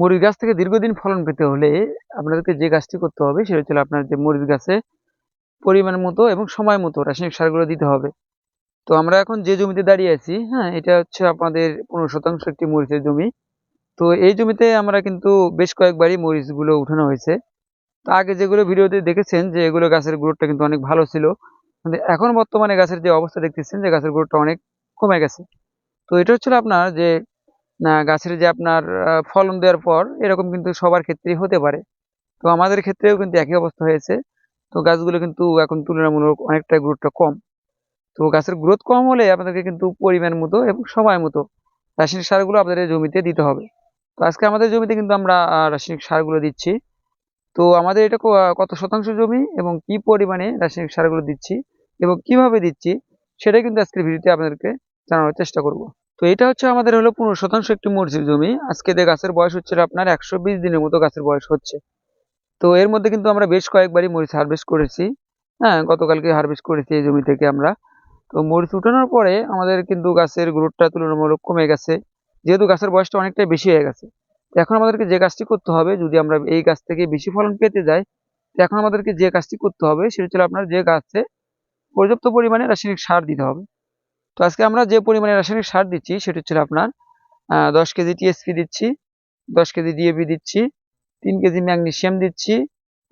মরিচ গাছ থেকে দীর্ঘদিন ফলন পেতে হলে আপনাদেরকে যে গাছটি করতে হবে সেটা হচ্ছে আপনার যে মরিচ গাছে পরিমাণ মতো এবং সময় মতো রাসায়নিক সারগুলো দিতে হবে। তো আমরা এখন যে জমিতে দাঁড়িয়ে আছি হ্যাঁ এটা হচ্ছে আপনাদের পনেরো শতাংশ একটি মরিচের জমি। তো এই জমিতে আমরা কিন্তু বেশ কয়েকবারই মরিচগুলো উঠানো হয়েছে। তো আগে যেগুলো ভিডিওতে দেখেছেন যে এগুলো গাছের গ্রোথটা কিন্তু অনেক ভালো ছিল কিন্তু এখন বর্তমানে গাছের যে অবস্থা দেখতেছেন যে গাছের গ্রোথটা অনেক কমে গেছে। তো এটা হচ্ছিল আপনার যে গাছের যে আপনার ফলন দেওয়ার পর এরকম কিন্তু সবার ক্ষেত্রেই হতে পারে। তো আমাদের ক্ষেত্রেও কিন্তু একই অবস্থা হয়েছে। তো গাছগুলো কিন্তু এখন তুলনামূলক অনেকটা গ্রোথটা কম। তো গাছের গ্রোথ কম হলে আপনাদেরকে কিন্তু পরিমাণ মতো এবং সময় মতো রাসায়নিক সারগুলো আপনাদের জমিতে দিতে হবে। তো আজকে আমাদের জমিতে কিন্তু আমরা রাসায়নিক সারগুলো দিচ্ছি। তো আমাদের এটা কত শতাংশ জমি এবং কি পরিমাণে রাসায়নিক সারগুলো দিচ্ছি এবং কীভাবে দিচ্ছি, সেটাই কিন্তু আজকের ভিডিওতে আপনাদেরকে জানানোর চেষ্টা করব। তো এটা হচ্ছে আমাদের হলো পনেরো শতাংশ একটি মরিচের জমি। আজকে যে গাছের বয়স হচ্ছে আপনার একশো বিশ দিনের মতো গাছের বয়স হচ্ছে। তো এর মধ্যে কিন্তু আমরা বেশ কয়েকবারই মরিচ হারভেস্ট করেছি। হ্যাঁ গতকালকে হারভেস্ট করেছি এই জমি থেকে আমরা। তো মরিচ উঠানোর পরে আমাদের কিন্তু গাছের গ্রোথটা তুলনামূলক কমে গেছে। যেহেতু গাছের বয়সটা অনেকটাই বেশি হয়ে গেছে। এখন আমাদেরকে যে কাজটি করতে হবে, যদি আমরা এই গাছ থেকে বেশি ফলন পেতে যাই এখন আমাদেরকে যে কাজটি করতে হবে, সেটা হচ্ছে আপনার যে গাছে পর্যাপ্ত পরিমাণে রাসায়নিক সার দিতে হবে। তো আজকে আমরা যে পরিমাণে রাসায়নিক সার দিচ্ছি, সেটা হচ্ছে আপনার দশ কেজি টিএসপি দিচ্ছি, দশ কেজি ডিএপি দিচ্ছি, তিন কেজি ম্যাগনেসিয়াম দিচ্ছি,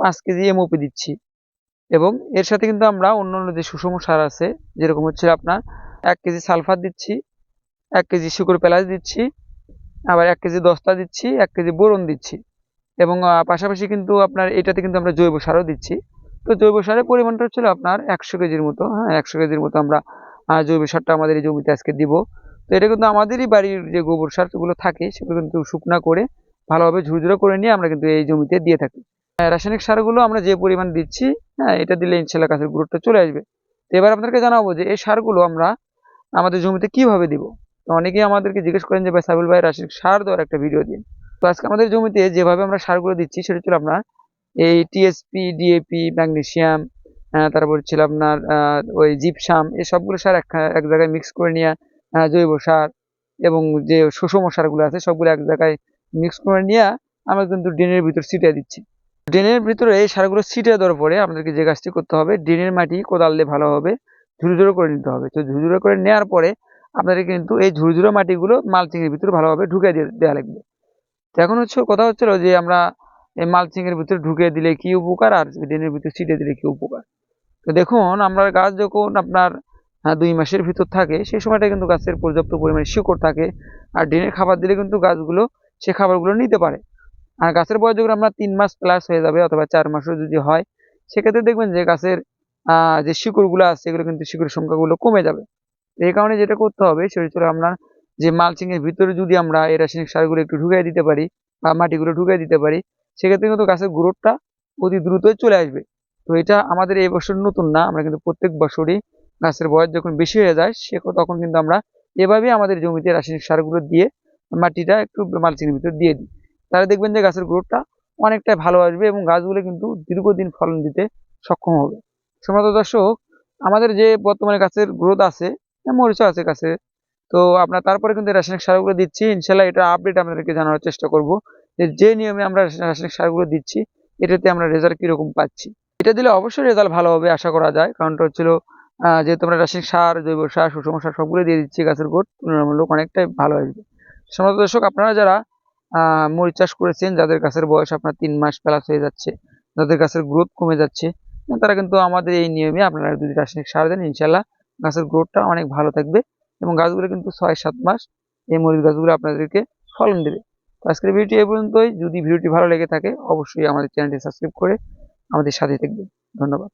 পাঁচ কেজি এমওপি দিচ্ছি। এবং এর সাথে কিন্তু আমরা অন্য অন্য যে সুষম সার আছে, যেরকম হচ্ছে আপনার এক কেজি সালফার দিচ্ছি, এক কেজি শুকর পেলাস দিচ্ছি, আবার এক কেজি দস্তা দিচ্ছি, এক কেজি বোরন দিচ্ছি। এবং পাশাপাশি কিন্তু আপনার এটাতে কিন্তু আমরা জৈব সারও দিচ্ছি। তো জৈব সারের পরিমাণটা হচ্ছিল আপনার একশো কেজির মতো হ্যাঁ একশো কেজির মতো আমরা জৈব সারটা আমাদের এই জমিতে আজকে দিব। তো এটা কিন্তু আমাদেরই বাড়ির যে গোবর সারগুলো থাকে সেগুলো কিন্তু শুকনা করে ভালোভাবে ঝুরঝুরে করে নিয়ে আমরা কিন্তু এই জমিতে দিয়ে থাকি। হ্যাঁ, রাসায়নিক সারগুলো আমরা যে পরিমাণ দিচ্ছি হ্যাঁ এটা দিলে ইনশাল্লাহ গাছের গ্রোথটা চলে আসবে। তো এবার আপনাদেরকে জানাব যে এই সারগুলো আমরা আমাদের জমিতে কীভাবে দিব? তো অনেকেই আমাদেরকে জিজ্ঞেস করেন যে ভাই ভাই রাসায়নিক সার দেওয়ার একটা ভিডিও দিন। তো আজকে আমাদের জমিতে যেভাবে আমরা সারগুলো দিচ্ছি সেটা হচ্ছে আপনার এই টিএসপি ডিএপি ম্যাগনেসিয়াম তারপর হচ্ছিল আপনার ওই জিপসাম, এই সবগুলো সার এক এক জায়গায় মিক্স করে নিয়ে জৈব সার এবং যে সুষম সারগুলো আছে সবগুলো এক জায়গায় মিক্স করে নিয়ে আমরা কিন্তু ড্রেনের ভিতর ছিটিয়ে দিচ্ছি। ড্রেনের ভিতরে এই সারগুলো ছিটিয়ে দেওয়ার পরে আপনাদেরকে যে কাজটি করতে হবে, ড্রেনের মাটি কোদাল দিয়ে ভালোভাবে ঝুরঝুরো করে নিতে হবে। তো ঝুরঝুরো করে নেওয়ার পরে আপনাদের কিন্তু এই ঝুরঝুরো মাটিগুলো মালচিং এর ভিতরে ভালোভাবে ঢুকে দিয়ে দেওয়া লাগবে। এখন হচ্ছে, কথা হচ্ছিল যে আমরা এই মালচিং এর ভিতরে ঢুকিয়ে দিলে কি উপকার আর ড্রেনের ভিতরে ছিটিয়ে দিলে কি উপকার? তো দেখুন আমরা গাছ যখন আপনার দুই মাসের ভিতর থাকে, সেই সময়টা কিন্তু গাছের পর্যাপ্ত পরিমাণে শিকড় থাকে আর ড্রেনের খাবার দিলে কিন্তু গাছগুলো সে খাবারগুলো নিতে পারে। আর গাছের বয়স যখন আপনার তিন মাস প্লাস হয়ে যাবে অথবা চার মাসও যদি হয়, সেক্ষেত্রে দেখবেন যে গাছের যে শিকড়গুলো আছে, সেগুলো কিন্তু শিকড়ের সংখ্যাগুলো কমে যাবে। এই কারণে যেটা করতে হবে, সেটা হচ্ছে আপনার যে মালচিং এর ভিতরে যদি আমরা এই রাসায়নিক সারগুলো একটু ঢুকিয়ে দিতে পারি বা মাটিগুলো ঢুকিয়ে দিতে পারি সেক্ষেত্রে কিন্তু গাছের গ্রোথটা অতি দ্রুতই চলে আসবে। তো এটা আমাদের এই বছর নতুন না, আমরা কিন্তু প্রত্যেক বছরই গাছের বয়স যখন বেশি হয়ে যায়, সে তখন কিন্তু আমরা এভাবেই আমাদের জমিতে রাসায়নিক সারগুলো দিয়ে মাটিটা একটু মালচিং এর ভিতর দিয়ে দিই। তাহলে দেখবেন যে গাছের গ্রোথটা অনেকটাই ভালো আসবে এবং গাছগুলো কিন্তু দীর্ঘদিন ফলন দিতে সক্ষম হবে। সম্মানিত দর্শক, আমাদের যে বর্তমানে গাছের গ্রোথ আছে মরিচা আছে গাছের তো আপনার তারপরে কিন্তু রাসায়নিক সারগুলো দিচ্ছি। ইনশাল্লাহ এটা আপডেট আপনাদেরকে জানানোর চেষ্টা করব। যে নিয়মে আমরা রাসায়নিক সারগুলো দিচ্ছি, এটাতে আমরা রেজাল্ট কীরকম পাচ্ছি? এটা দিলে অবশ্যই রেজাল্ট ভালো হবে, আশা করা যায়। কারণটা হচ্ছিল যেহেতু আমরা রাসায়নিক সার, জৈব সার, সুষম সার সবগুলো দিয়ে দিচ্ছি গাছের গ্রোথ তুলনামূলক অনেকটাই ভালো আসবে সম্মানিত দর্শক, আপনারা যারা মরিচ চাষ করেছেন, যাদের গাছের বয়স আপনার তিন মাস প্লাস হয়ে যাচ্ছে, যাদের গাছের গ্রোথ কমে যাচ্ছে, তারা কিন্তু আমাদের এই নিয়মে আপনারা যদি রাসায়নিক সার দেন ইনশাল্লাহ গাছের গ্রোথটা অনেক ভালো থাকবে এবং গাছগুলো কিন্তু ছয় সাত মাস এই মরিচ গাছগুলো আপনাদেরকে ফলন দেবে। আজকের ভিডিওটি এই পর্যন্তই। যদি ভিডিওটি ভালো লেগে থাকে, অবশ্যই আমাদের চ্যানেলটি সাবস্ক্রাইব করে আমাদের সাথে থাকবেন। ধন্যবাদ।